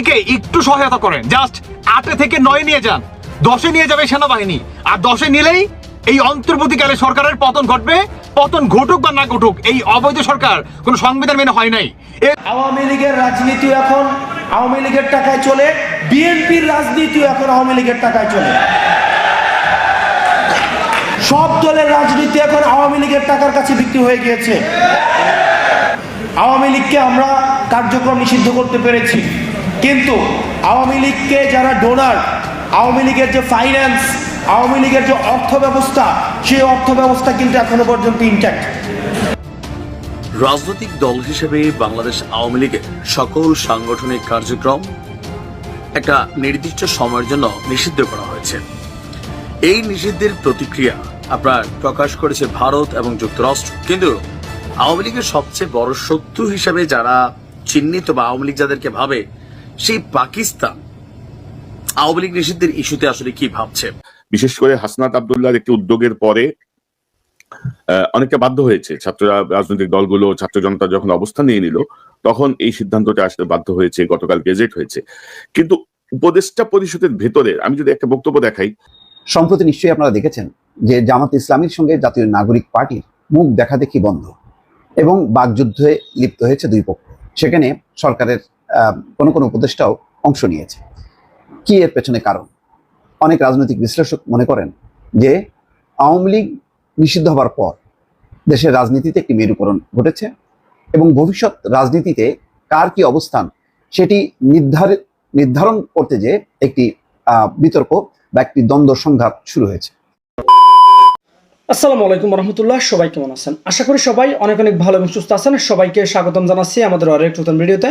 বাহিনীকে একটু সহায়তা করেন। জাস্ট আটে থেকে নয় নিয়ে যান। দশে নিয়ে যাবে সেনাবাহিনী। আর দশে নিলেই এই অন্তর্বর্তীকালে সরকারের পতন ঘটবে। পতন ঘটুক বা না ঘটুক, এই অবৈধ সরকার কোনো সংবিধান মেনে হয় নাই। আওয়ামী লীগের রাজনীতি এখন আওয়ামী লীগের টাকায় চলে। বিএনপির রাজনীতিও এখন আওয়ামী লীগের টাকায় চলে। সব দলের রাজনীতি এখন আওয়ামী লীগের টাকার কাছে বিক্রি হয়ে গিয়েছে। আওয়ামী লীগকে আমরা কার্যক্রম নিষিদ্ধ করতে পেরেছি। কিন্তু আওয়ামী লীগকে যারা ডোনার আওয়ামী লীগের যে ফাইন্যান্স আওয়ামী লীগের যে অর্থ ব্যবস্থা সেই অর্থ ব্যবস্থা কিন্তু এখনও পর্যন্ত ইনট্যাক্ট রাজনৈতিক দল হিসেবে বাংলাদেশ আওয়ামী লীগের সকল সাংগঠনিক কার্যক্রম একটা নির্দিষ্ট সময়ের জন্য নিষিদ্ধ করা হয়েছে। এই নিষিদ্ধের প্রতিক্রিয়া আপনার প্রকাশ করেছে ভারত এবং যুক্তরাষ্ট্র। কিন্তু আওয়ামী লীগের সবচেয়ে বড় শত্রু হিসেবে যারা চিহ্নিত বা আওয়ামী লীগ যাদেরকে ভাবে সেই পাকিস্তান আওয়ামী লীগ নিষিদ্ধের ইস্যুতে আসলে কি ভাবছে? বিশেষ করে হাসনাত আবদুল্লাহর একটি উদ্যোগের পরে আহ, অনেকে বাধ্য হয়েছে। ছাত্ররা রাজনৈতিক দলগুলো ছাত্র জনতা যখন অবস্থান নিয়ে নিল তখন এই সিদ্ধান্তটা আসতে বাধ্য হয়েছে গতকাল গেজেট হয়েছে। কিন্তু উপদেষ্টা পরিষদের ভেতরে আমি যদি একটা বক্তব্য দেখাই। সম্প্রতি নিশ্চয়ই আপনারা দেখেছেন যে জামাত ইসলামীর সঙ্গে জাতীয় নাগরিক পার্টির মুখ দেখাদেখি বন্ধ এবং বাকযুদ্ধে লিপ্ত হয়েছে দুই পক্ষ। সেখানে সরকারের কোনো কোনো উপদেষ্টাও অংশ নিয়েছে। কি এর পেছনে কারণ? অনেক রাজনৈতিক বিশ্লেষক মনে করেন যে আওয়ামী লীগ নিষিদ্ধ হবার পর দেশের রাজনীতিতে একটি মেরুকরণ ঘটেছে এবং ভবিষ্যৎ রাজনীতিতে কার কি অবস্থান সেটি নির্ধার, নির্ধারণ করতে যে একটি বিতর্ক বা একটি দ্বন্দ্ব সংঘাত শুরু হয়েছে। আসসালামু আলাইকুম রহমতুল্লাহ, সবাই কেমন আছেন? আশা করি সবাই অনেক অনেক ভালো এবং সুস্থ আছেন। সবাইকে স্বাগতম জানাচ্ছি আমাদের আরেক নতুন ভিডিওতে।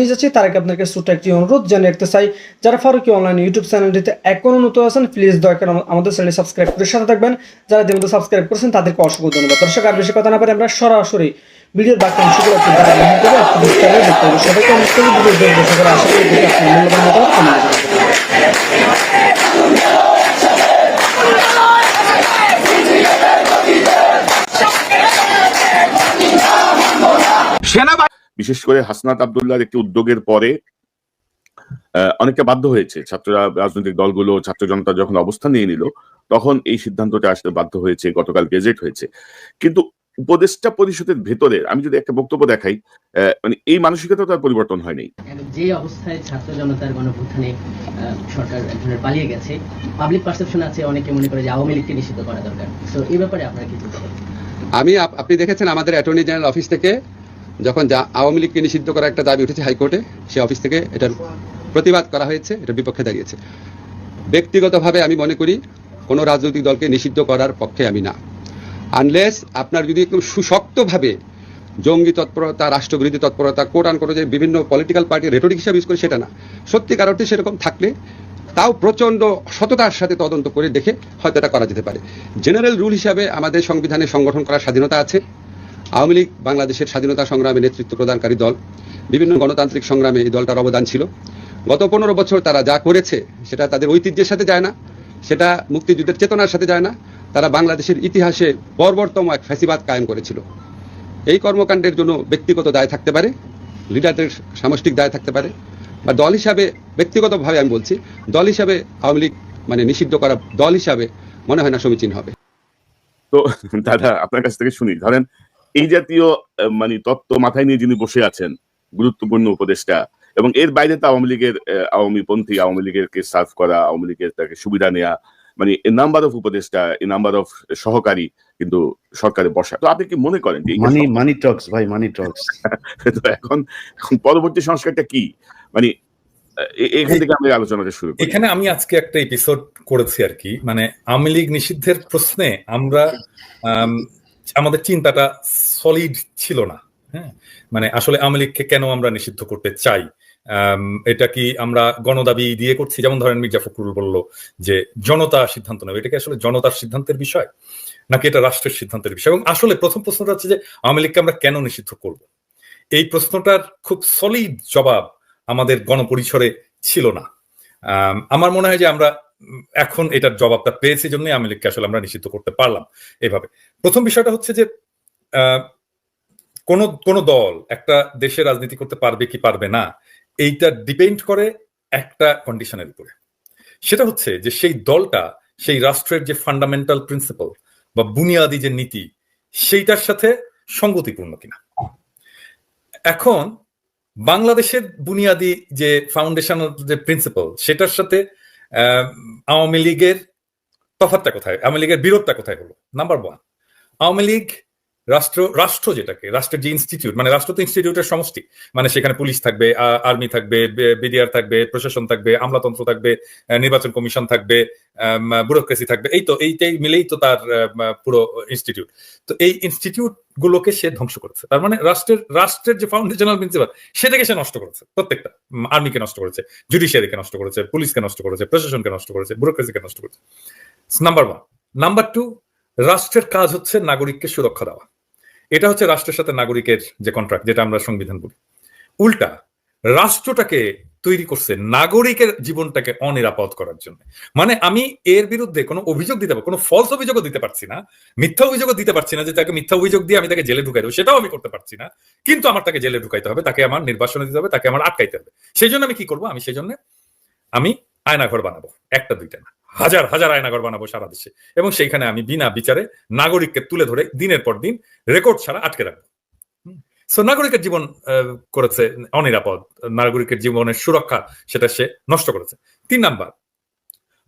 যাচ্ছি তার আগে আপনাদেরকে ছোট্ট একটি অনুরোধ জানিয়ে রাখতে চাই, যারা ফারুকি অনলাইন ইউটিউব চ্যানেলটিতে এখনও নতুন আছেন প্লিজ দয়া করে আমাদের চ্যানেল সাবস্ক্রাইব করে সাথে থাকবেন। যারা ইতিমধ্যে সাবস্ক্রাইব করেছেন, তাদেরকে অসংখ্য ধন্যবাদ। দর্শক, আর বেশি কথা না পারে আমরা সরাসরি ভিডিওর বাকি অংশগুলো সবাইকে ভিডিও আশা করি আপনার মূল্যবান মতামত বিশেষ করে হাসনাত আবদুল্লাহর একটি উদ্যোগের পরে আহ, অনেকে বাধ্য হয়েছে। ছাত্ররা রাজনৈতিক দলগুলো ছাত্র জনতা যখন অবস্থান নিয়ে নিল তখন এই সিদ্ধান্তটা আসতে বাধ্য হয়েছে গতকাল গেজেট হয়েছে। কিন্তু উপদেষ্টা পরিষদের ভেতরে আমি যদি একটা বক্তব্য দেখাই আহ, মানে এই মানসিকতা তার পরিবর্তন হয়নি। যে অবস্থায় ছাত্র জনতার গণভ্যুত্থানে আহ, সরকার এক ধরনের পালিয়ে গেছে পাবলিক পারসেপশন আছে অনেকে মনে করে যে আওয়ামী লীগকে নিষিদ্ধ করা দরকার। তো এই ব্যাপারে আপনারা কি আমি আপ- আপনি দেখেছেন আমাদের অ্যাটর্নি জেনারেল অফিস থেকে যখন যা- আওয়ামী লীগকে নিষিদ্ধ করার একটা দাবি উঠেছে হাইকোর্টে, সে অফিস থেকে এটার প্রতিবাদ করা হয়েছে এটার বিপক্ষে দাঁড়িয়েছে। ব্যক্তিগতভাবে আমি মনে করি, কোনো রাজনৈতিক দলকে নিষিদ্ধ করার পক্ষে আমি না। আনলেস আপনার যদি একদম সুশক্তভাবে জঙ্গি তৎপরতা, রাষ্ট্রবিরোধী তৎপরতা কোট আন করে যে বিভিন্ন পলিটিক্যাল পার্টি রেটরিক হিসাবে ইউজ করে, সেটা না। সত্যিকার অর্থে সেরকম থাকলে তাও প্রচণ্ড সততার সাথে তদন্ত করে দেখে হয়তো এটা করা যেতে পারে। জেনারেল রুল হিসাবে আমাদের সংবিধানে সংগঠন করার স্বাধীনতা আছে। আওয়ামী লীগ বাংলাদেশের স্বাধীনতা সংগ্রামে নেতৃত্ব প্রদানকারী দল। বিভিন্ন গণতান্ত্রিক সংগ্রামে এই দলটার অবদান ছিল। গত পনেরো বছর তারা যা করেছে, সেটা তাদের ঐতিহ্যের সাথে যায় না, সেটা মুক্তিযুদ্ধের চেতনার সাথে যায় না, তারা বাংলাদেশের ইতিহাসে বর্বরতম এক ফ্যাসিবাদ কায়েম করেছিল। এই কর্মকাণ্ডের জন্য ব্যক্তিগত দায় থাকতে পারে, লিডারদের সামষ্টিক দায় থাকতে পারে, বা দল হিসাবে, ব্যক্তিগতভাবে আমি বলছি, দল হিসাবে আওয়ামী লীগ মানে নিষিদ্ধ করা দল হিসাবে মনে হয় না সমীচীন হবে। তো দাদা, আপনার কাছ থেকে শুনি। ধরেন এই জাতীয় মানে তত্ত্ব মাথায় নিয়ে যিনি বসে আছেন গুরুত্বপূর্ণ উপদেষ্টা এবং এর বাইরে তো আওয়ামী লীগের আওয়ামী পন্থী আওয়ামী লীগের কে সার্ভ করা আওয়ামী লীগের তাকে সুবিধা নেওয়া মানে এ নাম্বার অফ উপদেষ্টা এ নাম্বার অফ সহকারী কিন্তু সরকারে বসা। তো আপনি কি মনে করেন যে মানি মানি টক্স ভাই মানি টক্স তো এখন পরবর্তী সংস্কারটা কি? মানে এখান থেকে আমরা আলোচনাটা শুরু করি। এখানে আমি আজকে একটা এপিসোড করেছি আর কি। মানে আওয়ামী লীগ নিষিদ্ধের প্রশ্নে আমরা আম, আমাদের চিন্তাটা সলিড ছিল না হ্যাঁ? মানে আসলে আওয়ামী লীগকে কেন আমরা নিষিদ্ধ করতে চাই? এটা কি আমরা গণদাবি দিয়ে করছি? যেমন ধরেন মির্জা ফখরুল বলল যে জনতা সিদ্ধান্ত নেবে। এটা কি আসলে জনতার সিদ্ধান্তের বিষয়? নাকি এটা রাষ্ট্রের সিদ্ধান্তের বিষয়? এবং আসলে প্রথম প্রশ্নটা হচ্ছে যে আওয়ামী লীগকে আমরা কেন নিষিদ্ধ করব? এই প্রশ্নটার খুব সলিড জবাব আমাদের গণপরিসরে ছিল না। আমার মনে হয় যে আমরা এখন এটার জবাবটা পেয়েছি জন্যই আওয়ামী লীগকে আসলে আমরা নিষিদ্ধ করতে পারলাম এইভাবে প্রথম বিষয়টা হচ্ছে যে কোন কোন দল একটা দেশে রাজনীতি করতে পারবে কি পারবে না, এইটা ডিপেন্ড করে একটা কন্ডিশনের উপরে। সেটা হচ্ছে যে সেই দলটা, সেই রাষ্ট্রের যে ফান্ডামেন্টাল প্রিন্সিপাল বা বুনিয়াদি যে নীতি, সেইটার সাথে সঙ্গতিপূর্ণ কিনা। এখন বাংলাদেশের বুনিয়াদি যে ফাউন্ডেশনাল যে প্রিন্সিপাল সেটার সাথে আওয়ামী লীগের তফাতটা কোথায়? আওয়ামী লীগের বিরোধটা কোথায় হলো? নাম্বার ওয়ান আওয়ামী লীগ রাষ্ট্র রাষ্ট্র যেটাকে, রাষ্ট্রের যে ইনস্টিটিউট মানে রাষ্ট্র তো ইনস্টিটিউটের সমষ্টি। মানে সেখানে পুলিশ থাকবে আর্মি থাকবে বিডিআর থাকবে, প্রশাসন থাকবে, আমলাতন্ত্র থাকবে নির্বাচন কমিশন থাকবে ব্যুরোক্রেসি থাকবে। এই তো, এইটাই মিলেই তো তার পুরো ইনস্টিটিউট তো এই ইনস্টিটিউট গুলোকে সে ধ্বংস করেছে। তার মানে রাষ্ট্রের রাষ্ট্রের যে ফাউন্ডেশনাল প্রিন্সিপাল সেটাকে সে নষ্ট করেছে। প্রত্যেকটা। আর্মিকে নষ্ট করেছে জুডিশিয়ারিকে নষ্ট করেছে পুলিশকে নষ্ট করেছে প্রশাসনকে নষ্ট করেছে ব্যুরোক্রেসিকে নষ্ট করেছে। নাম্বার ওয়ান নাম্বার টু রাষ্ট্রের কাজ হচ্ছে নাগরিককে সুরক্ষা দেওয়া। এটা হচ্ছে রাষ্ট্রের সাথে নাগরিকের যে কন্ট্রাক্ট যেটা আমরা সংবিধান বলি। উল্টা, রাষ্ট্রটাকে তৈরি করছে নাগরিকের জীবনটাকে অনিরাপদ করার জন্য। মানে আমি এর বিরুদ্ধে কোনো অভিযোগ দিতে পারব কোনো ফলস অভিযোগও দিতে পারছি না, মিথ্যা অভিযোগও দিতে পারছি না যে তাকে মিথ্যা অভিযোগ দিয়ে আমি তাকে জেলে ঢুকাই দেবো, সেটাও আমি করতে পারছি না। কিন্তু আমার তাকে জেলে ঢুকাইতে হবে, তাকে আমার নির্বাসনে দিতে হবে, তাকে আমার আটকাইতে হবে। সেই জন্য আমি কি করব? আমি সেই জন্য আমি আয়নাঘর বানাবো, একটা দুইটা না, হাজার হাজার আয়নাঘর বানাবো সারা দেশে। এবং সেইখানে আমি বিনা বিচারে নাগরিককে তুলে ধরে দিনের পর দিন রেকর্ড ছাড়া আটকে রাখব। সো নাগরিকের জীবন করেছে, অনিরাপদ। নাগরিকের জীবনের সুরক্ষা সেটা সে নষ্ট করেছে। তিন নাম্বার,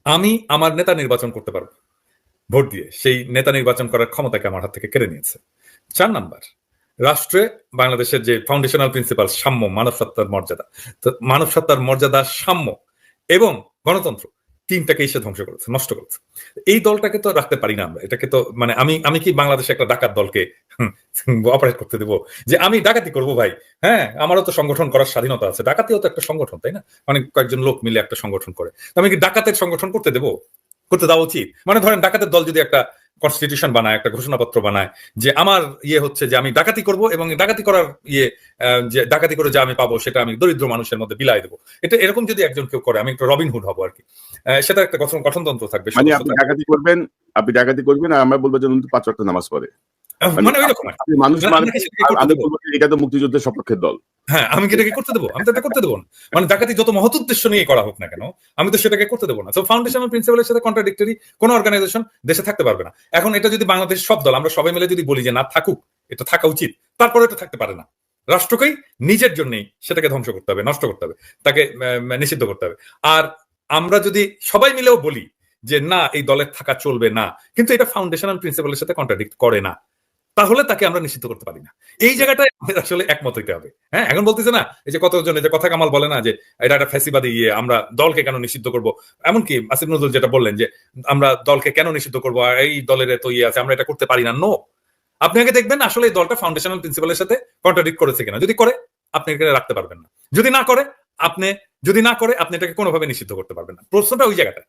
আমি আমার নেতা নির্বাচন করতে পারব। ভোট দিয়ে সেই নেতা নির্বাচন করার ক্ষমতাকে আমার হাত থেকে কেড়ে নিয়েছে। চার নাম্বার, রাষ্ট্রে বাংলাদেশের যে ফাউন্ডেশনাল প্রিন্সিপাল সাম্য মানব সত্তার মর্যাদা। তো মানব সত্তার মর্যাদা, সাম্য এবং গণতন্ত্র। তিনটাকেই সে ধ্বংস করেছে, নষ্ট করেছে। এই দলটাকে তো রাখতে পারি না আমরা। এটাকে তো মানে আমি আমি কি বাংলাদেশে একটা ডাকাত দলকে অপারেট করতে দেবো? যে আমি ডাকাতি করব ভাই হ্যাঁ আমারও তো সংগঠন করার স্বাধীনতা আছে। ডাকাতিও তো একটা সংগঠন, তাই না? মানে কয়েকজন লোক মিলে একটা সংগঠন করে। আমি কি ডাকাতের সংগঠন করতে দেবো? করতে দেওয়া উচিত? মানে ধরেন ডাকাতের দল যদি একটা কনস্টিটিউশন বানায় একটা ঘোষণাপত্র বানায় যে আমার ইয়ে হচ্ছে যে আমি ডাকাতি করব এবং ডাকাতি করার ইয়ে যে ডাকাতি করে যা আমি পাবো সেটা আমি দরিদ্র মানুষের মধ্যে বিলাই দেবো। এটা এরকম যদি একজন কেউ করে আমি একটা রবিন হুড হব আর কি সেটা একটা গঠন গঠনতন্ত্র থাকবে মানে আপনি ডাকাতি করবেন আপনি ডাকাতি করবেন আর আমরা বলব যে পাঁচ নামাজ পড়ে। মানে ওই রকম মানুষ মানে মানে আমরা কি সেটাকে করতে আমি বলব এটা তো মুক্তিযুদ্ধের সপক্ষের দল। হ্যাঁ আমি কি এটাকে করতে দেবো? আমি তো এটা করতে দেবো না। মানে ডাকাতি যত মহৎ উদ্দেশ্য নিয়ে করা হোক না কেন আমি তো সেটাকে করতে দেবো না। তো ফাউন্ডেশনাল প্রিন্সিপালের সাথে কন্ট্রাডিক্টরি কোন অর্গানাইজেশন দেশে থাকতে পারবে না। এখন এটা যদি বাংলাদেশ সব দল আমরা সবাই মিলে যদি বলি যে না থাকুক এটা থাকা উচিত তারপরে এটা থাকতে পারে না। রাষ্ট্রকেই নিজের জন্যই সেটাকে ধ্বংস করতে হবে নষ্ট করতে হবে তাকে নিষিদ্ধ করতে হবে। আর আমরা যদি সবাই মিলেও বলি যে না এই দলের থাকা চলবে না কিন্তু এটা ফাউন্ডেশনাল প্রিন্সিপালের সাথে কন্ট্রাডিক্ট করে না। তাহলে তাকে আমরা নিষিদ্ধ করতে পারি না। এই জায়গাটায় আমাদের আসলে একমত হইতে হবে। হ্যাঁ এখন বলতেছে না, এই যে কতজন, এই যে কথা কামাল বলে না যে, এটা একটা ফ্যাসিবাদী ইয়ে আমরা দলকে কেন নিষিদ্ধ করব? এমনকি আসিফ নজরুল যেটা বললেন যে, আমরা দলকে কেন নিষিদ্ধ করব? এই দলের এত ইয়ে আছে, আমরা এটা করতে পারি না। নো আপনি আগে দেখবেন, আসলে এই দলটা ফাউন্ডেশনাল প্রিন্সিপালের সাথে কন্ট্রাডিক্ট করেছে কিনা। যদি করে, আপনি এখানে রাখতে পারবেন না। যদি না করে, আপনি, যদি না করে, আপনি এটাকে কোনোভাবে নিষিদ্ধ করতে পারবেন না। প্রশ্নটা ওই জায়গাটা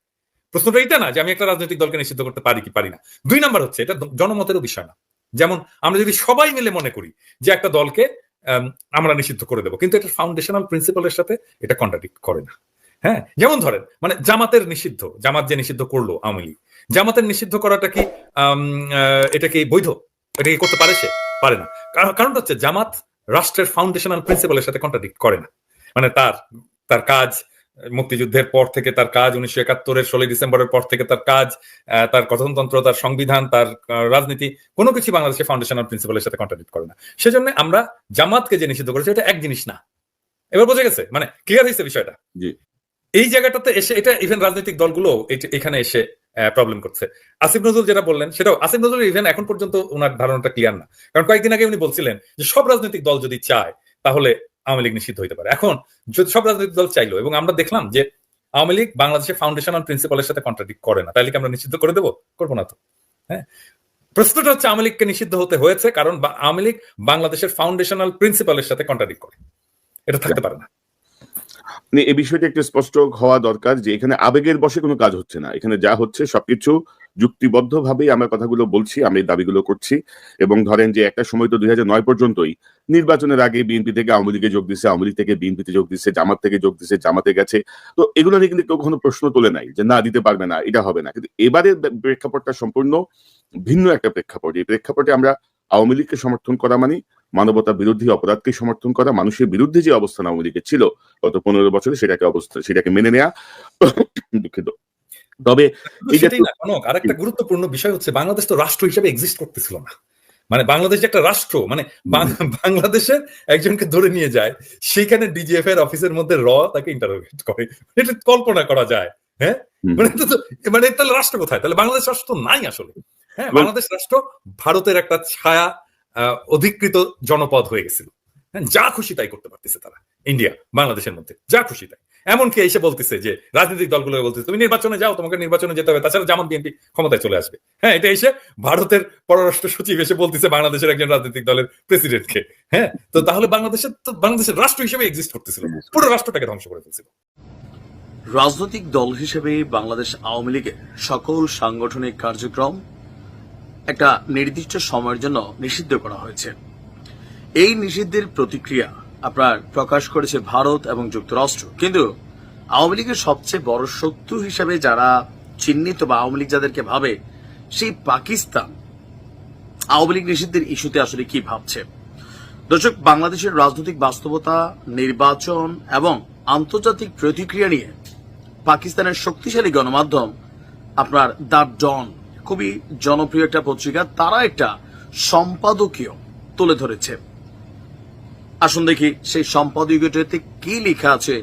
প্রশ্নটা এইটা না যে, আমি একটা রাজনৈতিক দলকে নিষিদ্ধ করতে পারি কি, পারি না। দুই নাম্বার হচ্ছে, এটা জনমতেরও বিষয় না। যেমন আমরা যদি সবাই মিলে মনে করি যে একটা দলকে আম, আমরা নিষিদ্ধ করে দেবো কিন্তু এটা ফাউন্ডেশনাল প্রিন্সিপালের সাথে এটা কন্ট্রাডিক্ট করে না। হ্যাঁ যেমন ধরেন মানে জামাতের নিষিদ্ধ জামাত যে নিষিদ্ধ করল আওয়ামী লীগ জামাতের নিষিদ্ধ করাটা কি এটা কি বৈধ? এটা কি করতে পারে সে? পারে না। কারণ- কারণটা হচ্ছে জামাত রাষ্ট্রের ফাউন্ডেশনাল প্রিন্সিপালের সাথে কন্ট্রাডিক্ট করে না। মানে তার তার কাজ মুক্তিযুদ্ধের পর থেকে তার কাজ উনিশশো একাত্তরের ষোলোই ডিসেম্বরের পর থেকে তার কাজ তার গঠনতন্ত্র তার সংবিধান তার রাজনীতি কোনো কিছু বাংলাদেশের ফাউন্ডেশন ফাউন্ডেশনাল প্রিন্সিপালের সাথে কন্ট্রাডিক্ট করে না। সেজন্য আমরা জামাতকে যে নিষিদ্ধ করেছি এটা এক জিনিস না। এবার বোঝা গেছে মানে ক্লিয়ার হয়েছে বিষয়টা? জি। এই জায়গাটাতে এসে এটা ইভেন রাজনৈতিক দলগুলো এখানে এসে প্রবলেম করছে। আসিফ নজরুল যেটা বললেন সেটাও আসিফ নজরুল ইভেন এখন পর্যন্ত ওনার ধারণাটা ক্লিয়ার না। কারণ কয়েকদিন আগে উনি বলছিলেন যে সব রাজনৈতিক দল যদি চায় তাহলে আওয়ামী লীগ নিষিদ্ধ হতে পারে। এখন যদি সব রাজনৈতিক দল চাইলো এবং আমরা দেখলাম যে আওয়ামী লীগ বাংলাদেশের ফাউন্ডেশনাল প্রিন্সিপালের সাথে কন্ট্রাডিক্ট করে না, তাহলে কি আমরা নিষিদ্ধ করে দেবো? করব না তো। হ্যাঁ? প্রশ্নটা হচ্ছে আওয়ামী লীগকে নিষিদ্ধ হতে হয়েছে কারণ আওয়ামী লীগ বাংলাদেশের ফাউন্ডেশনাল প্রিন্সিপালের সাথে কন্ট্রাডিক্ট করে। এটা থাকতে পারে না। এই বিষয়টা একটু স্পষ্ট হওয়া দরকার যে এখানে আবেগের বসে কোনো কাজ হচ্ছে না। এখানে যা হচ্ছে সবকিছু যুক্তিবদ্ধভাবেই আমরা কথাগুলো বলছি আমি দাবিগুলো করছি। এবং ধরেন যে একটা সময় তো দুই নয় পর্যন্তই নির্বাচনের আগে বিএনপি থেকে আওয়ামী লীগে যোগ দিচ্ছে আওয়ামী থেকে বিএনপিতে যোগ দিচ্ছে জামাত থেকে যোগ দিচ্ছে জামাতে গেছে। তো এগুলো নিয়ে কিন্তু কেউ কখনো প্রশ্ন তোলে নাই যে না, দিতে পারবে না, এটা হবে না। কিন্তু এবারের প্রেক্ষাপটটা সম্পূর্ণ ভিন্ন একটা প্রেক্ষাপট। এই প্রেক্ষাপটে আমরা আওয়ামী লীগকে সমর্থন করা মানে মানবতা বিরোধী অপরাধকে সমর্থন করা, মানুষের বিরুদ্ধে যে অবস্থান আওয়ামী লীগের ছিল গত পনেরো বছরে সেটাকে অবস্থা, সেটাকে মেনে নেয়া। দুঃখিত। তবে কনক আরেকটা গুরুত্বপূর্ণ বিষয় হচ্ছে বাংলাদেশ তো রাষ্ট্র হিসেবে এক্সিস্ট করতেছিল না। মানে বাংলাদেশ একটা রাষ্ট্র মানে বাংলাদেশের একজনকে ধরে নিয়ে যায় সেখানে ডিজিএফ এর অফিসের মধ্যে র তাকে ইন্টারোগেট করে। এটা কল্পনা করা যায় হ্যাঁ? মানে মানে তাহলে রাষ্ট্র কোথায়? তাহলে বাংলাদেশ রাষ্ট্র নাই আসলে হ্যাঁ? বাংলাদেশ রাষ্ট্র ভারতের একটা ছায়া আহ, অধিকৃত জনপদ হয়ে গেছিল। হ্যাঁ, যা খুশি তাই করতে পারতেছে তারা ইন্ডিয়া বাংলাদেশের মধ্যে যা খুশি তাই। এমনকি এসে বলতেছে যে রাজনৈতিক দলগুলো বলতেছে, তুমি নির্বাচনে যাও, তোমাকে নির্বাচনে যেতে হবে। তাছাড়া জামাত বিএনপি ক্ষমতায় চলে আসবে। হ্যাঁ এটা এসে ভারতের পররাষ্ট্র সচিব এসে বলতেছে বাংলাদেশের একজন রাজনৈতিক দলের প্রেসিডেন্টকে। হ্যাঁ তো তাহলে বাংলাদেশের তো বাংলাদেশের রাষ্ট্র হিসেবে এক্সিস্ট করতেছিল। পুরো রাষ্ট্রটাকে ধ্বংস করে ফেলছিল। রাজনৈতিক দল হিসেবে বাংলাদেশ আওয়ামী লীগের সকল সাংগঠনিক কার্যক্রম একটা নির্দিষ্ট সময়ের জন্য নিষিদ্ধ করা হয়েছে। এই নিষিদ্ধের প্রতিক্রিয়া আপনার প্রকাশ করেছে ভারত এবং যুক্তরাষ্ট্র। কিন্তু আওয়ামী লীগের সবচেয়ে বড় শত্রু হিসেবে যারা চিহ্নিত বা আওয়ামী লীগ যাদেরকে ভাবে, সেই পাকিস্তান। আওয়ামী লীগ নিষিদ্ধের ইস্যুতে আসলে কি ভাবছে? দর্শক, বাংলাদেশের রাজনৈতিক বাস্তবতা, নির্বাচন এবং আন্তর্জাতিক প্রতিক্রিয়া নিয়ে পাকিস্তানের শক্তিশালী গণমাধ্যম, আপনার দ্য ডন, খুবই জনপ্রিয় একটা পত্রিকা, তারা একটা সম্পাদকীয় তুলে ধরেছে। আসুন দেখি সেই সম্পাদকীয়টিতে কি লেখা আছে?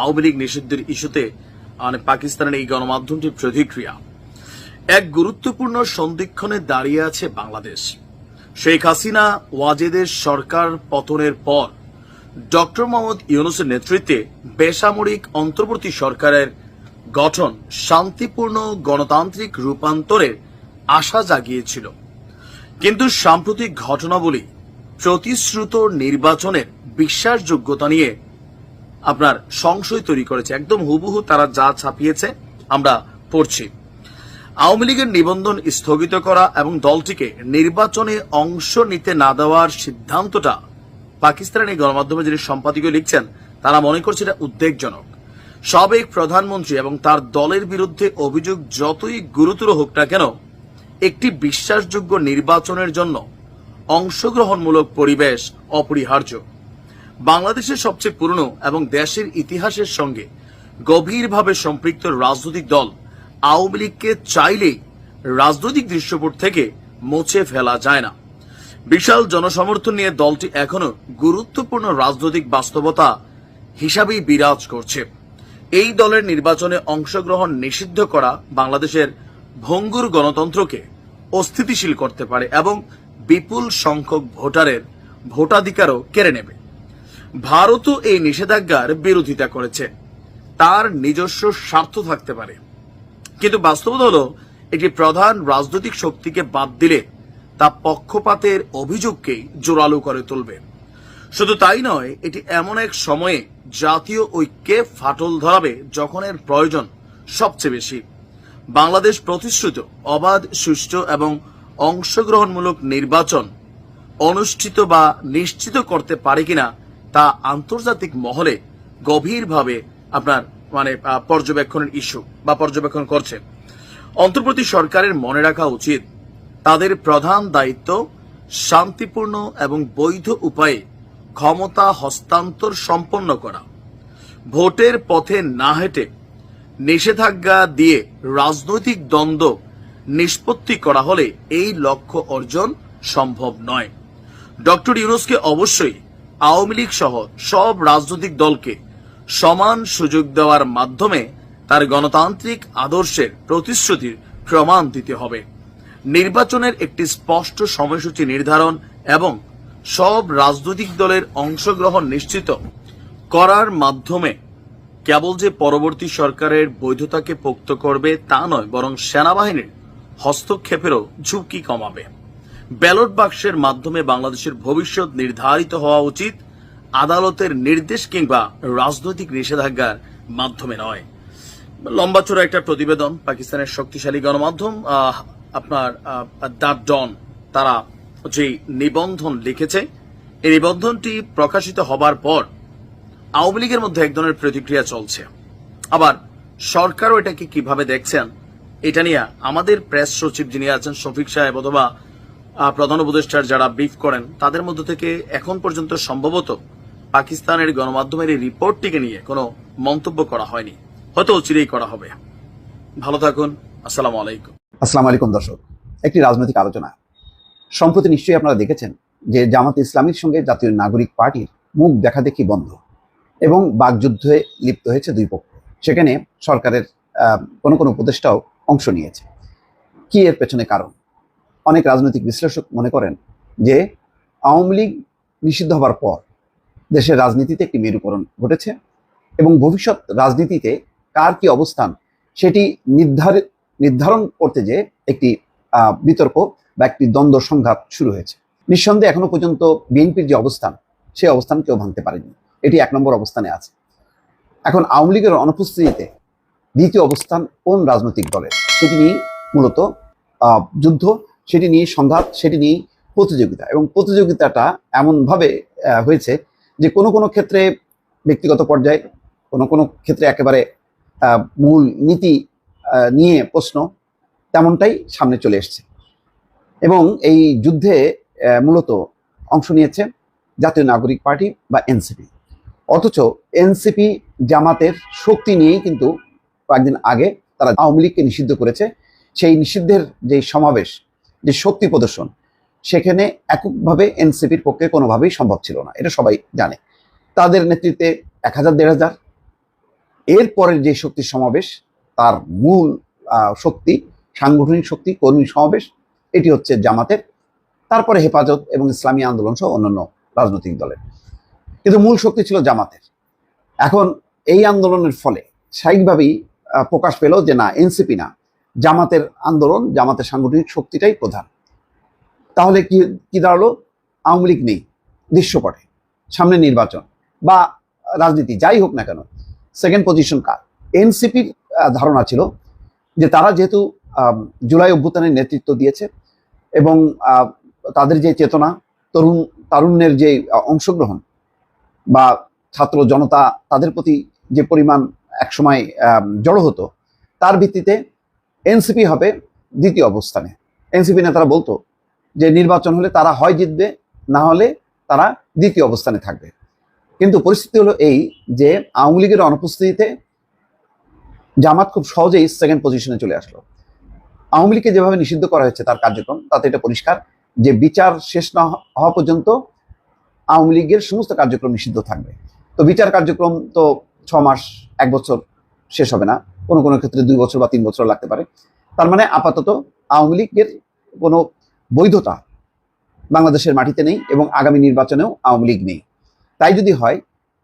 আওয়ামী লীগ নিষিদ্ধের ইস্যুতে মানে পাকিস্তানের এই গণমাধ্যমটির প্রতিক্রিয়া। এক গুরুত্বপূর্ণ সন্ধিক্ষণে দাঁড়িয়ে আছে বাংলাদেশ। শেখ হাসিনা ওয়াজেদের সরকার পতনের পর ডক্টর মোহাম্মদ ইউনুসের নেতৃত্বে বেসামরিক অন্তর্বর্তী সরকারের গঠন শান্তিপূর্ণ গণতান্ত্রিক রূপান্তরের আশা জাগিয়েছিল। কিন্তু সাম্প্রতিক ঘটনাবলী প্রতিশ্রুত নির্বাচনের বিশ্বাসযোগ্যতা নিয়ে আপনার সংশয় তৈরি করেছে। একদম হুবহু তারা যা ছাপিয়েছে আমরা পড়ছি। আওয়ামী লীগের নিবন্ধন স্থগিত করা এবং দলটিকে নির্বাচনে অংশ নিতে না দেওয়ার সিদ্ধান্তটা পাকিস্তানের গণমাধ্যমে যিনি সম্পাদকীয় লিখছেন, তারা মনে করছে এটা উদ্বেগজনক। সাবেক প্রধানমন্ত্রী এবং তার দলের বিরুদ্ধে অভিযোগ যতই গুরুতর হোক না কেন, একটি বিশ্বাসযোগ্য নির্বাচনের জন্য অংশগ্রহণমূলক পরিবেশ অপরিহার্য। বাংলাদেশের সবচেয়ে পুরনো এবং দেশের ইতিহাসের সঙ্গে গভীরভাবে সম্পৃক্ত রাজনৈতিক দল আওয়ামী লীগকে চাইলেই রাজনৈতিক দৃশ্যপট থেকে মুছে ফেলা যায় না। বিশাল জনসমর্থন নিয়ে দলটি এখনও গুরুত্বপূর্ণ রাজনৈতিক বাস্তবতা হিসাবেই বিরাজ করছে। এই দলের নির্বাচনে অংশগ্রহণ নিষিদ্ধ করা বাংলাদেশের ভঙ্গুর গণতন্ত্রকে অস্থিতিশীল করতে পারে এবং বিপুল সংখ্যক ভোটারের ভোটাধিকারও কেড়ে নেবে। ভারতও এই নিষেধাজ্ঞার বিরোধিতা করেছে। তার নিজস্ব স্বার্থ থাকতে পারে। কিন্তু বাস্তবতা হলো, একটি প্রধান রাজনৈতিক শক্তিকে বাদ দিলে তা পক্ষপাতের অভিযোগকেই জোরালো করে তুলবে। শুধু তাই নয়, এটি এমন এক সময়ে জাতীয় ঐক্যে ফাটল ধরাবে যখন এর প্রয়োজন সবচেয়ে বেশি। বাংলাদেশ প্রতিশ্রুত, অবাধ, সুষ্ঠু এবং অংশগ্রহণমূলক নির্বাচন অনুষ্ঠিত বা নিশ্চিত করতে পারে কিনা তা আন্তর্জাতিক মহলে গভীরভাবে আপনার মানে পর্যবেক্ষণের ইস্যু বা পর্যবেক্ষণ করছে। অন্তর্বর্তী সরকারের মনে রাখা উচিত, তাদের প্রধান দায়িত্ব শান্তিপূর্ণ এবং বৈধ উপায়ে ক্ষমতা হস্তান্তর সম্পন্ন করা। ভোটের পথে না হেঁটে নিষেধাজ্ঞা দিয়ে রাজনৈতিক দ্বন্দ্ব নিষ্পত্তি করা হলে এই লক্ষ্য অর্জন সম্ভব নয়। ডক্টর ইউনুসকে অবশ্যই আওয়ামী লীগ সহ সব রাজনৈতিক দলকে সমান সুযোগ দেওয়ার মাধ্যমে তার গণতান্ত্রিক আদর্শের প্রতিশ্রুতির প্রমাণ দিতে হবে। নির্বাচনের একটি স্পষ্ট সময়সূচি নির্ধারণ এবং সব রাজনৈতিক দলের অংশগ্রহণ নিশ্চিত করার মাধ্যমে কেবল যে পরবর্তী সরকারের বৈধতাকে পোক্ত করবে তা নয়, বরং সেনাবাহিনীর হস্তক্ষেপেরও ঝুঁকি কমাবে। ব্যালট বাক্সের মাধ্যমে বাংলাদেশের ভবিষ্যৎ নির্ধারিত হওয়া উচিত আদালতের নির্দেশ কিংবা রাজনৈতিক নিষেধাজ্ঞার মাধ্যমে নয়। লম্বা চূড়া একটা প্রতিবেদন, পাকিস্তানের শক্তিশালী গণমাধ্যম আপনার দ্য ডন, তারা যে নিবন্ধন লিখেছে, এই নিবন্ধনটি প্রকাশিত হবার পর আওয়ামী লীগের মধ্যে এক ধরনের প্রতিক্রিয়া চলছে। আবার সরকারও এটাকে কীভাবে দেখছেন এটা নিয়ে আমাদের প্রেস সচিব যিনি আছেন শফিক সাহেব অথবা প্রধান উপদেষ্টার যারা ব্রিফ করেন, তাদের মধ্য থেকে এখন পর্যন্ত সম্ভবত পাকিস্তানের গণমাধ্যমের এই রিপোর্টটিকে নিয়ে কোনো মন্তব্য করা হয়নি। হয়তো চিরেই করা হবে। ভালো থাকুন। আসসালামু আলাইকুম। আসসালামু আলাইকুম দর্শক। একটি রাজনৈতিক আলোচনা। সম্প্রতি নিশ্চয়ই আপনারা দেখেছেন যে জামাত ইসলামীর সঙ্গে জাতীয় নাগরিক পার্টির মুখ দেখা দেখি বন্ধ এবং বাকযুদ্ধে লিপ্ত হয়েছে দুই পক্ষ। সেখানে সরকারের কোনো কোনো উপদেষ্টাও অংশ নিয়েছে। কি এর পেছনে কারণ? অনেক রাজনৈতিক বিশ্লেষক মনে করেন যে, আওয়ামী লীগ নিষিদ্ধ হবার পর দেশের রাজনীতিতে একটি মেরুকরণ ঘটেছে এবং ভবিষ্যৎ রাজনীতিতে কার কি অবস্থান সেটি নির্ধার, নির্ধারণ করতে যে একটি বিতর্ক বা একটি দ্বন্দ্ব সংঘাত শুরু হয়েছে। নিঃসন্দেহে এখনও পর্যন্ত বিএনপির যে অবস্থান সেই অবস্থান কেউ ভাঙতে পারেনি। এটি এক নম্বর অবস্থানে আছে। এখন আওয়ামী লীগের অনুপস্থিতিতে দ্বিতীয় অবস্থান কোন রাজনৈতিক দলের? সেটি নিয়ে মূলত যুদ্ধ, সেটি নিয়ে সংঘাত সেটি নিয়ে প্রতিযোগিতা। এবং প্রতিযোগিতাটা এমনভাবে হয়েছে যে কোনো কোনো ক্ষেত্রে ব্যক্তিগত পর্যায়ে, কোনো কোনো ক্ষেত্রে একেবারে মূল নীতি নিয়ে প্রশ্ন, তেমনটাই সামনে চলে এসছে। এবং এই যুদ্ধে মূলত অংশ নিয়েছে জাতীয় নাগরিক পার্টি বা এনসিপি। অথচ এনসিপি জামাতের শক্তি নিয়েই কিন্তু কয়েকদিন আগে তারা আওয়ামী লীগকে নিষিদ্ধ করেছে। সেই নিষিদ্ধের যে সমাবেশ, যে শক্তি প্রদর্শন, সেখানে এককভাবে এনসিপির পক্ষে কোনোভাবেই সম্ভব ছিল না। এটা সবাই জানে। তাদের নেতৃত্বে এক হাজার, দেড় হাজার। এরপরের যে শক্তি সমাবেশ, তার মূল শক্তি, সাংগঠনিক শক্তি, কর্মী সমাবেশ, এটি হচ্ছে জামাতের। তারপরে হেফাজত এবং ইসলামী আন্দোলন সহ অন্যান্য রাজনৈতিক দলের। কিন্তু মূল শক্তি ছিল জামাতের। এখন এই আন্দোলনের ফলে স্বাভাবিকভাবেই প্রকাশ পেল যে না, এনসিপি না। জামাতের আন্দোলন, জামাতের সাংগঠনিক শক্তিটাই প্রধান। তাহলে কি কি দাঁড়াল? আওয়ামী লীগ নেই, দৃশ্যপটে, সামনে নির্বাচন বা রাজনীতি, যাই হোক না কেন। সেকেন্ড পজিশন কার? এনসিপির ধারণা ছিল যে তারা যেহেতু জুলাই অভ্যুত্থানের নেতৃত্ব দিয়েছে এবং তাদের যে চেতনা, তরুণ, তারুণ্যের যে অংশগ্রহণ বা ছাত্র জনতা, তাদের প্রতি যে পরিমাণ একসময় জড়ো হতো, তার ভিত্তিতে এনসিপি হবে দ্বিতীয় অবস্থানে। এনসিপি নেতারা বলতো যে নির্বাচন হলে তারা হয় জিতবে, না হলে তারা দ্বিতীয় অবস্থানে থাকবে। কিন্তু পরিস্থিতি হলো এই যে আওয়ামী লীগের অনুপস্থিতিতে জামাত খুব সহজেই সেকেন্ড পজিশনে চলে আসলো। আওয়ামী লীগকে যেভাবে নিষিদ্ধ করা হয়েছে তার কার্যক্রম, তাতে এটা পরিষ্কার যে বিচার শেষ না হওয়া পর্যন্ত আওয়ামী লীগের সমস্ত কার্যক্রম নিষিদ্ধ থাকবে। তো বিচার কার্যক্রম তো ছ মাস এক বছর শেষ হবে না। কোনো কোনো ক্ষেত্রে দুই বছর বা তিন বছর লাগতে পারে। তার মানে আপাতত আওয়ামী লীগের কোনো বৈধতা বাংলাদেশের মাটিতে নেই এবং আগামী নির্বাচনেও আওয়ামী লীগ নেই। তাই যদি হয়,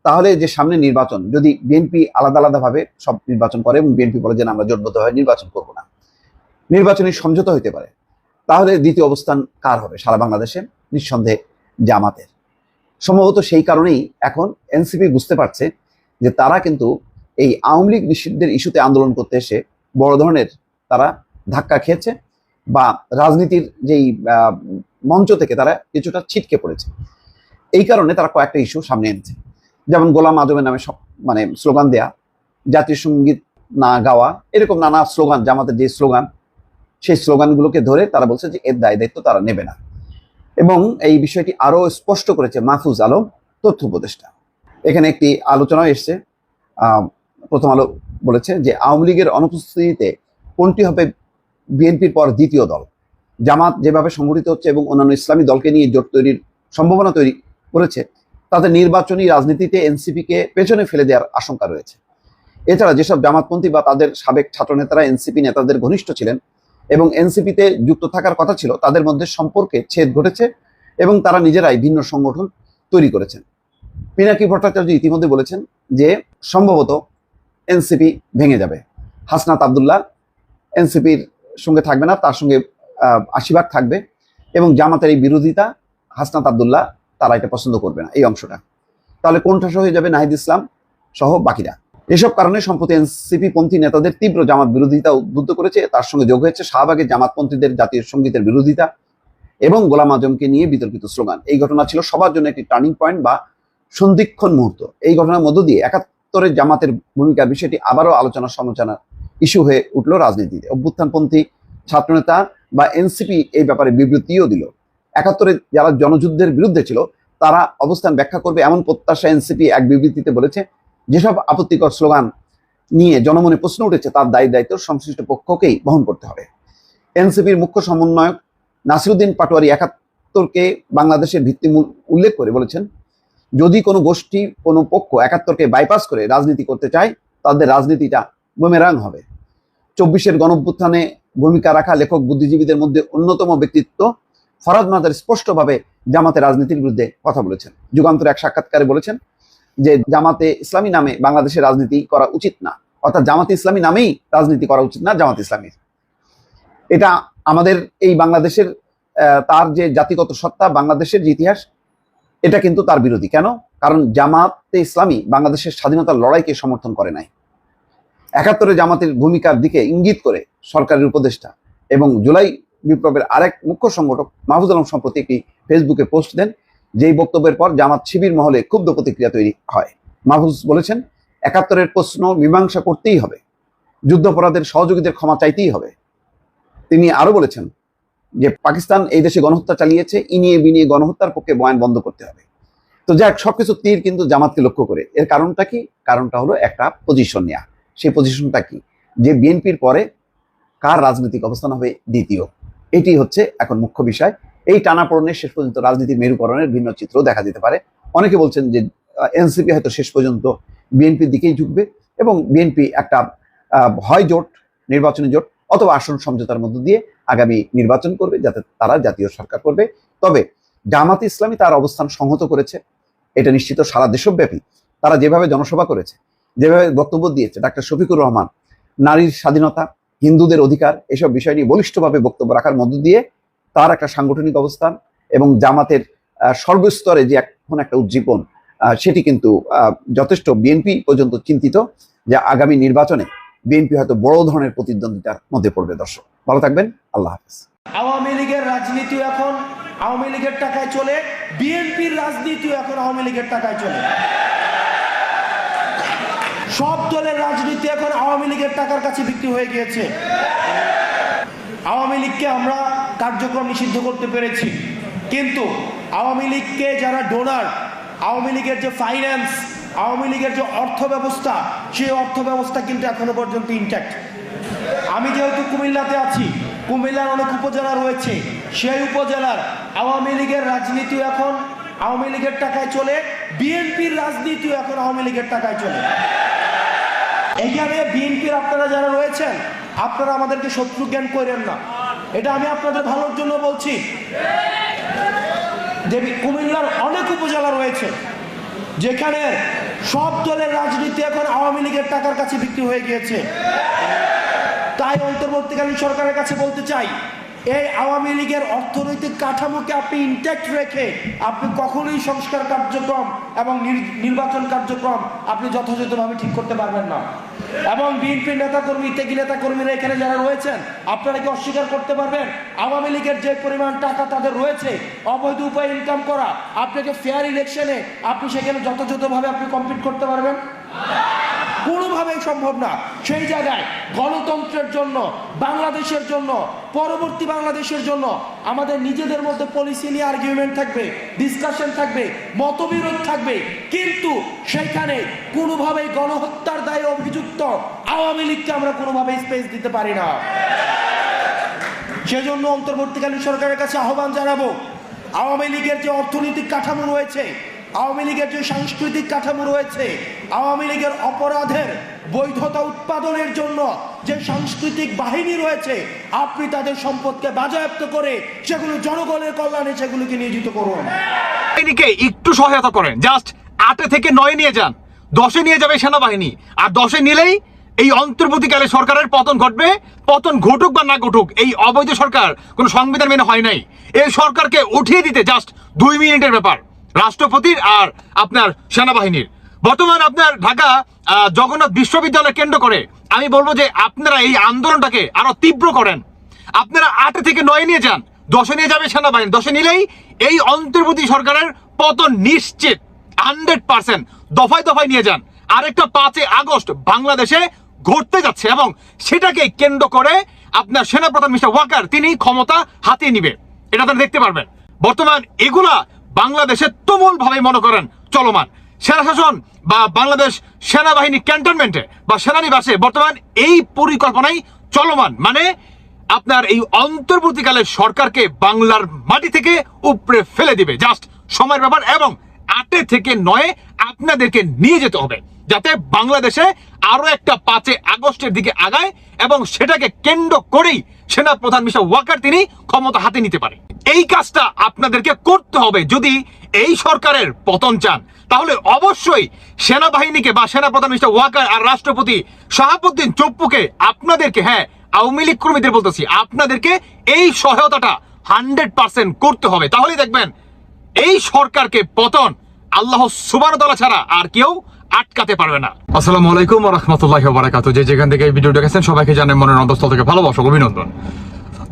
তাহলে যে সামনে নির্বাচন, যদি বিএনপি আলাদা আলাদাভাবে সব নির্বাচন করে এবং বিএনপি বলে যে আমরা জোটবদ্ধ হয়ে নির্বাচন করব না, নির্বাচনী সমঝোতা হতে পারে। তাহলে দ্বিতীয় অবস্থান কার হবে? সারা বাংলাদেশে নিঃসন্দেহে জামাতের। সম্ভবত সেই কারণেই এখন এনসিপি বুঝতে পারছে যে তারা কিন্তু এই আওয়ামী লীগ নিষিদ্ধের ইস্যুতে আন্দোলন করতে এসে বড় ধরনের তারা ধাক্কা খেয়েছে বা রাজনীতির যেই মঞ্চ থেকে তারা কিছুটা ছিটকে পড়েছে। এই কারণে তারা কয়েকটা ইস্যু সামনে এনেছে। যেমন গোলাম আজমের নামে সব মানে স্লোগান দেয়া, জাতীয় সংগীত না গাওয়া, এরকম নানা স্লোগান, জামাতের যে স্লোগান, সেই স্লোগানগুলোকে ধরে তারা বলছে যে এর দায় দায়িত্ব তারা নেবে না। এবং এই বিষয়টি আরও স্পষ্ট করেছে মাহফুজ আলম, তথ্য উপদেষ্টা। এখানে একটি আলোচনাও এসছে প্রথম আলো বলেছে যে আওয়ামী লীগের অনুপস্থিতিতে কোনটি হবে বিএনপির পর দ্বিতীয় দল? জামাত যেভাবে সংগঠিত হচ্ছে এবং অন্যান্য ইসলামী দলকে নিয়ে জোট তৈরির সম্ভাবনা তৈরি করেছে তাতে নির্বাচনী রাজনীতিতে এনসিপিকে পেছনে ফেলে দেওয়ার আশঙ্কা রয়েছে। এছাড়া যেসব জামাতপন্থী বা তাদের সাবেক ছাত্রনেতারা এনসিপি নেতাদের ঘনিষ্ঠ ছিলেন এবং এনসিপিতে যুক্ত থাকার কথা ছিল, তাদের মধ্যে সম্পর্কে ছেদ ঘটেছে এবং তারা নিজেরাই ভিন্ন সংগঠন তৈরি করেছেন। পিনাকি ভট্টাচার্য ইতিমধ্যে বলেছেন যে সম্ভবত এনসিপি ভেঙে যাবে। হাসনাত আবদুল্লাহ এনসিপির সঙ্গে থাকবে না তার সঙ্গে আহ, আশি থাকবে এবং জামাতের এই বিরোধিতা হাসনাত আবদুল্লাহ তারা এটা পছন্দ করবে না এই অংশটা। তাহলে কোণঠাসা হয়ে যাবে নাহিদ ইসলাম সহ বাকিরা? এসব কারণে সম্প্রতি এনসিপি পন্থী নেতাদের তীব্র জামাত বিরোধিতা উদ্বুদ্ধ করেছে তার সঙ্গে যোগ হয়েছে শাহবাগের জামাতপন্থীদের জাতীয় সঙ্গীতের বিরোধিতা এবং গোলাম আজমকে নিয়ে বিতর্কিত স্লোগান। এই ঘটনা ছিল সবার জন্য একটি টার্নিং পয়েন্ট বা সন্ধিক্ষণ মুহূর্ত। এই ঘটনার মধ্য দিয়ে একাত্তরের জামাতের ভূমিকার বিষয়টি আবারও আলোচনা সমালোচনা ইস্যু হয়ে উঠল রাজনীতিতে। অভ্যুত্থানপন্থী ছাত্রনেতা বা এনসিপি এই ব্যাপারে বিবৃতিও দিল। একাত্তরে যারা জনযুদ্ধের বিরুদ্ধে ছিল, তারা অবস্থান ব্যাখ্যা করবে এমন প্রত্যাশা এনসিপি এক বিবৃতিতে বলেছে, যেসব আপত্তিকর স্লোগান নিয়ে জনমনে প্রশ্ন উঠেছে, তার দায়ী দায়িত্ব সংশ্লিষ্ট পক্ষকেই বহন করতে হবে। এনসিপির মুখ্য সমন্বয়ক নাসিরুদ্দিন পাটোয়ারি একাত্তরকে বাংলাদেশের ভিত্তিমূল উল্লেখ করে বলেছেন যদি কোনো গোষ্ঠী, কোনো পক্ষ একাত্তরকে বাইপাস করে রাজনীতি করতে চায়, তাদের রাজনীতিটা বুমেরাং হবে। চব্বিশের গণভ্যুত্থানে ভূমিকা রাখা লেখক বুদ্ধিজীবীদের মধ্যে অন্যতম ব্যক্তিত্ব ফরাদ মাদার স্পষ্টভাবে জামাতে রাজনীতির বিরুদ্ধে কথা বলেছেন। যুগান্তর এক সাক্ষাৎকারে বলেছেন যে, জামাতে ইসলামী নামে বাংলাদেশের রাজনীতি করা উচিত না। অর্থাৎ জামাতে ইসলামী নামেই রাজনীতি করা উচিত না জামাত ইসলামীর। এটা আমাদের এই বাংলাদেশের তার যে জাতিগত সত্তা, বাংলাদেশের যে ইতিহাস এটা কিন্তু তার বিরোধী। কেন? কারণ জামাতে ইসলামী বাংলাদেশের স্বাধীনতার লড়াইকে সমর্থন করে নাই। একাত্তরে জামাতের ভূমিকার দিকে ইঙ্গিত করে সরকারের উপদেষ্টা এবং জুলাই বিপ্লবের আরেক মুখ্য সংগঠক মাহফুজ আলম সম্প্রতি একটি ফেসবুকে পোস্ট দেন, যেই বক্তব্যের পর জামাত শিবির মহলে ক্ষুব্ধ প্রতিক্রিয়া তৈরি হয়। মাহফুজ বলেছেন, একাত্তরের প্রশ্ন মীমাংসা করতেই হবে। যুদ্ধাপরাধের সহযোগীদের ক্ষমা চাইতেই হবে। তিনি আরও বলেছেন যে পাকিস্তান এই দেশে গণহত্যা চালিয়েছে ইনিয়ে বিনিয়ে গণহত্যার পক্ষে বয়ান বন্ধ করতে হবে। তো যাক, সবকিছু তীর কিন্তু জামাতকে লক্ষ্য করে। এর কারণটা কি? কারণটা হলো একটা পজিশন নেওয়া সেই পজিশনটা কি? যে বিএনপির পরে কার রাজনৈতিক অবস্থান হবে দ্বিতীয়? এটি হচ্ছে এখন মুখ্য বিষয়। এই টানাপোড়েনের শেষ পর্যন্ত রাজনীতির মেরুকরণের ভিন্ন চিত্র দেখা যেতে পারে। অনেকে বলছেন যে এনসিপি হয়তো শেষ পর্যন্ত বিএনপির দিকেই ঝুঁকবে এবং বিএনপি একটা হয় জোট, নির্বাচনী জোট। অথবা আসন সমঝোতার মধ্য দিয়ে আগামী নির্বাচন করবে যাতে তারা জাতীয় সরকার করবে। তবে জামাত ইসলামী তার অবস্থান সংহত করেছে। এটা নিশ্চিত সারা দেশব্যাপী। তারা যেভাবে জনসভা করেছে, যেভাবে বক্তব্য দিয়েছে, ডাক্তার শফিকুর রহমান, নারীর স্বাধীনতা, হিন্দুদের অধিকার, এসব বিষয় নিয়ে বলিষ্ঠভাবে বক্তব্য রাখার মধ্য দিয়ে তার একটা সাংগঠনিক অবস্থান এবং জামাতের সর্বস্তরে যে এখন একটা উজ্জীবন সেটি কিন্তু যথেষ্ট বিএনপি পর্যন্ত চিন্তিত যে আগামী নির্বাচনে বিএনপি হয়তো বড় ধরনের প্রতিদ্বন্দ্বিতার মধ্যে পড়বে, দর্শক। ভালো থাকবেন, আল্লাহ হাফিজ। আওয়ামী লীগের রাজনীতি এখন আওয়ামী লীগের টাকায় চলে, বিএনপির রাজনীতিও এখন আওয়ামী লীগের টাকায় চলে। সব দলের রাজনীতি এখন আওয়ামী লীগের টাকার কাছে বিক্রি হয়ে গিয়েছে। আওয়ামী লীগকে আমরা কার্যক্রম নিষিদ্ধ করতে পেরেছি। কিন্তু আওয়ামী লীগকে যারা ডোনার আওয়ামী লীগের যে ফাইন্যান্স আওয়ামী লীগের যে অর্থ ব্যবস্থা, সেই অর্থ ব্যবস্থা কিন্তু এখনও পর্যন্ত ইনট্যাক্ট আমি যেহেতু কুমিল্লাতে আছি, কুমিল্লার অনেক উপজেলা রয়েছে। সেই উপজেলার আওয়ামী লীগের রাজনীতিও এখন আওয়ামী লীগের টাকায় চলে, বিএনপির রাজনীতিও এখন আওয়ামী লীগের টাকায় চলে। এখানে বিএনপির আপনারা যারা রয়েছেন, আপনারা আমাদেরকে শত্রু জ্ঞান করেন না। এটা আমি আপনাদের ভালোর জন্য বলছি। যে কুমিল্লার অনেক উপজেলা রয়েছে যেখানে সব দলের রাজনীতি এখন আওয়ামী লীগের টাকার কাছে বিক্রি হয়ে গিয়েছে। তাই অন্তর্বর্তীকালীন সরকারের কাছে বলতে চাই এই আওয়ামী লীগের অর্থনৈতিক কাঠামোকে আপনি ইনট্যাক্ট রেখে আপনি কখনোই সংস্কার কার্যক্রম এবং নির- নির্বাচন কার্যক্রম আপনি যথাযথভাবে ঠিক করতে পারবেন না। এবং বিএনপির নেতাকর্মী, ত্যাগী নেতাকর্মীরা এখানে যারা রয়েছেন, আপনারা কি অস্বীকার করতে পারবেন? আওয়ামী লীগের যে পরিমাণ টাকা তাদের রয়েছে, অবৈধ উপায়ে ইনকাম করা, আপনাকে ফেয়ার ইলেকশনে আপনি সেখানে যথাযথভাবে আপনি কমপ্লিট করতে পারবেন? কোনোভাবেই সম্ভব না। সেই জায়গায় গণতন্ত্রের জন্য, বাংলাদেশের জন্য, পরবর্তী বাংলাদেশের জন্য আমাদের নিজেদের মধ্যে পলিসি নিয়ে আর্গুমেন্ট থাকবে ডিসকাশন থাকবে, মতবিরোধ থাকবে। কিন্তু সেখানে কোনোভাবেই গণহত্যার দায়ে অভিযুক্ত আওয়ামী লীগকে আমরা কোনোভাবেই স্পেস দিতে পারি না। সেজন্য অন্তর্বর্তীকালীন সরকারের কাছে আহ্বান জানাব, আওয়ামী লীগের যে অর্থনৈতিক কাঠামো রয়েছে আওয়ামী লীগের যে সাংস্কৃতিক কাঠামো রয়েছে, আওয়ামী লীগের অপরাধের বৈধতা উৎপাদনের জন্য যে সাংস্কৃতিক বাহিনী রয়েছে, আপনি তাদের সম্পদকে বাজেয়াপ্ত করে সেগুলো জনগণের কল্যাণে সেগুলোকে নিয়োজিত করুন। একটু সহায়তা করেন জাস্ট আটে থেকে নয় নিয়ে যান। দশে নিয়ে যাবে সেনাবাহিনী, আর দশে নিলেই এই অন্তর্বর্তীকালে সরকারের পতন ঘটবে, পতন ঘটুক বা না ঘটুক, এই অবৈধ সরকার কোনো সংবিধান মেনে হয় নাই। এই সরকারকে উঠিয়ে দিতে জাস্ট দুই মিনিটের ব্যাপার। রাষ্ট্রপতির আর আপনার সেনাবাহিনীর। বর্তমান আপনার ঢাকা জগন্নাথ বিশ্ববিদ্যালয় কেন্দ্র করে আমি বলব যে আপনারা এই আন্দোলনটাকে আরও তীব্র করেন। আপনারা আটে থেকে নয় নিয়ে যান, দশে নিয়ে যাবে সেনাবাহিনী। দশে নিলেই এই অন্তর্বর্তী সরকারের পতন নিশ্চিত, হান্ড্রেড পার্সেন্ট দফায় দফায় নিয়ে যান। আরেকটা পাঁচে আগস্ট বাংলাদেশে ঘটতে যাচ্ছে এবং সেটাকে কেন্দ্র করে আপনার সেনাপ্রধান মিস্টার ওয়াকার, তিনি ক্ষমতা হাতিয়ে নিবে। এটা আপনারা দেখতে পারবেন। বর্তমান এগুলা বাংলাদেশে তুমুল ভাবে মনে করেন চলমান। সেনা শাসন বা বাংলাদেশ সেনাবাহিনী ক্যান্টনমেন্টে বা সেনানিবাসে বর্তমান এই পরিকল্পনাই চলমান। মানে আপনার এই অন্তর্বর্তীকালে সরকারকে বাংলার মাটি থেকে উপরে ফেলে দিবে। জাস্ট সময়ের ব্যাপার এবং আটে থেকে নয়ে আপনাদেরকে নিয়ে যেতে হবে। যাতে বাংলাদেশে আরও একটা পাঁচে আগস্টের দিকে আগায় এবং সেটাকে কেন্দ্র করেই সেনা প্রধান মিস্টার ওয়াকার তিনি ক্ষমতা হাতে নিতে পারে। এই কাজটা আপনাদেরকে করতে হবে যদি এই সরকারের পতন চান। তাহলে অবশ্যই সেনাবাহিনীকে বা সেনা প্রধান মিস্টার ওয়াকার আর রাষ্ট্রপতি শাহাবুদ্দিন চপ্পুকে আপনাদেরকে হ্যাঁ আওয়ামী লীগ কর্মীদের বলতেছি, আপনাদেরকে এই সহায়তাটা হান্ড্রেড পার্সেন্ট করতে হবে। তাহলেই দেখবেন, এই সরকারকে পতন আল্লাহ সুবান ছাড়া আর কেউ আটকাতে পারবে না। আসসালামু আলাইকুম রহমতুল্লাহ বারাকাত যে যেখান থেকে এই ভিডিও দেখেছেন, সবাইকে জানেন মনের অন্তঃস্থল থেকে ভালোবাসা অভিনন্দন।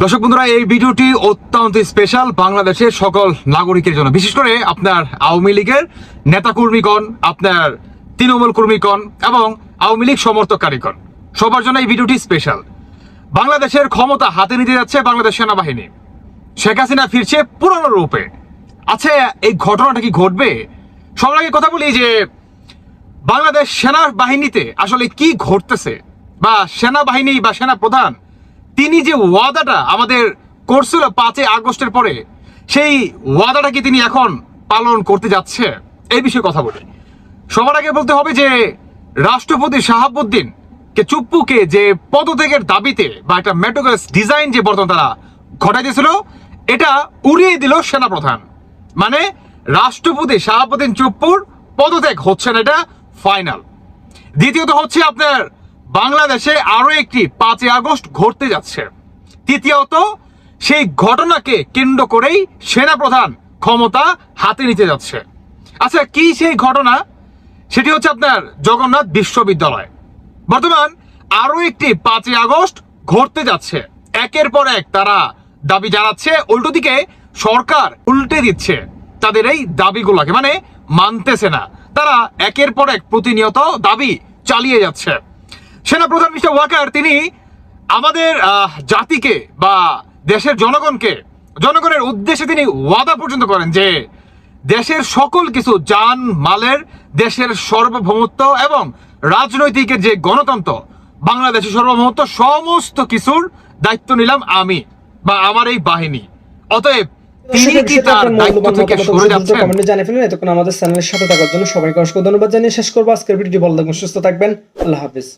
দর্শক বন্ধুরা, এই ভিডিওটি অত্যন্ত স্পেশাল বাংলাদেশের সকল নাগরিকের জন্য। বিশেষ করে আপনার আওয়ামী লীগের নেতাকর্মীগণ, আপনার তৃণমূল কর্মীগণ এবং আওয়ামী লীগ সমর্থককারীগণ। সবার জন্য এই ভিডিওটি স্পেশাল বাংলাদেশের ক্ষমতা হাতে নিতে যাচ্ছে বাংলাদেশ সেনাবাহিনী। শেখ হাসিনা ফিরছে পুরনো রূপে। আচ্ছা এই ঘটনাটা কি ঘটবে? সবার আগে কথা বলি যে, বাংলাদেশ সেনাবাহিনীতে আসলে কি ঘটতেছে? বা সেনাবাহিনী বা সেনা প্রধান তিনি যে ওয়াদাটা আমাদের করছিল পাঁচই আগস্টের পরে, সেই ওয়াদাটা কি তিনি এখন পালন করতে যাচ্ছে? এই বিষয়ে কথা বলি। সবার আগে বলতে হবে যে, রাষ্ট্রপতি শাহাবুদ্দিন কে চুপ্পুকে যে পদত্যাগের দাবিতে বা একটা মেটোগাস ডিজাইন যে বর্তমান তারা ঘটাই দিয়েছিল এটা উড়িয়ে দিল সেনাপ্রধান। মানে রাষ্ট্রপতি শাহাবুদ্দিন চুপ্পুর পদত্যাগ হচ্ছে না, এটা ফাইনাল দ্বিতীয়ত হচ্ছে আপনার বাংলাদেশে আরও একটি পাঁচই আগস্ট ঘটতে যাচ্ছে। তৃতীয়ত, সেই ঘটনাকে কেন্দ্র করেই সেনাপ্রধান ক্ষমতা হাতে নিতে যাচ্ছে। আচ্ছা কি সেই ঘটনা? সেটি হচ্ছে আপনার জগন্নাথ বিশ্ববিদ্যালয়। বর্তমান আরও একটি পাঁচই আগস্ট ঘটতে যাচ্ছে। একের পর এক তারা দাবি জানাচ্ছে, উল্টো দিকে সরকার উল্টে দিচ্ছে তাদের এই দাবিগুলোকে। মানে মানতেছে না। তারা একের পর এক প্রতিনিয়ত দাবি চালিয়ে যাচ্ছে। সেনাপ্রধান মিস্টার ওয়াকার তিনি আমাদের জাতিকে বা দেশের জনগণকে জনগণের উদ্দেশ্যে তিনি ওয়াদা পর্যন্ত করেন যে দেশের সকল কিছু যান মালের দেশের সার্বভৌমত্ব এবং রাজনৈতিকের যে গণতন্ত্র বাংলাদেশের সার্বভৌমত্ব সমস্ত কিছুর দায়িত্ব নিলাম আমি বা আমার এই বাহিনী। অতএব তিনি কি তার দায়িত্ব থেকে সরে যাচ্ছেন? কমেন্টে জানিয়ে ফেলুন। এতক্ষণ আমাদের চ্যানেলের সাথে থাকার জন্য সবাইকে অসংখ্য ধন্যবাদ জানিয়ে শেষ করব। আজকের ভিডিওটি ভালো থাকবেন সুস্থ থাকবেন। আল্লাহ হাফিজ।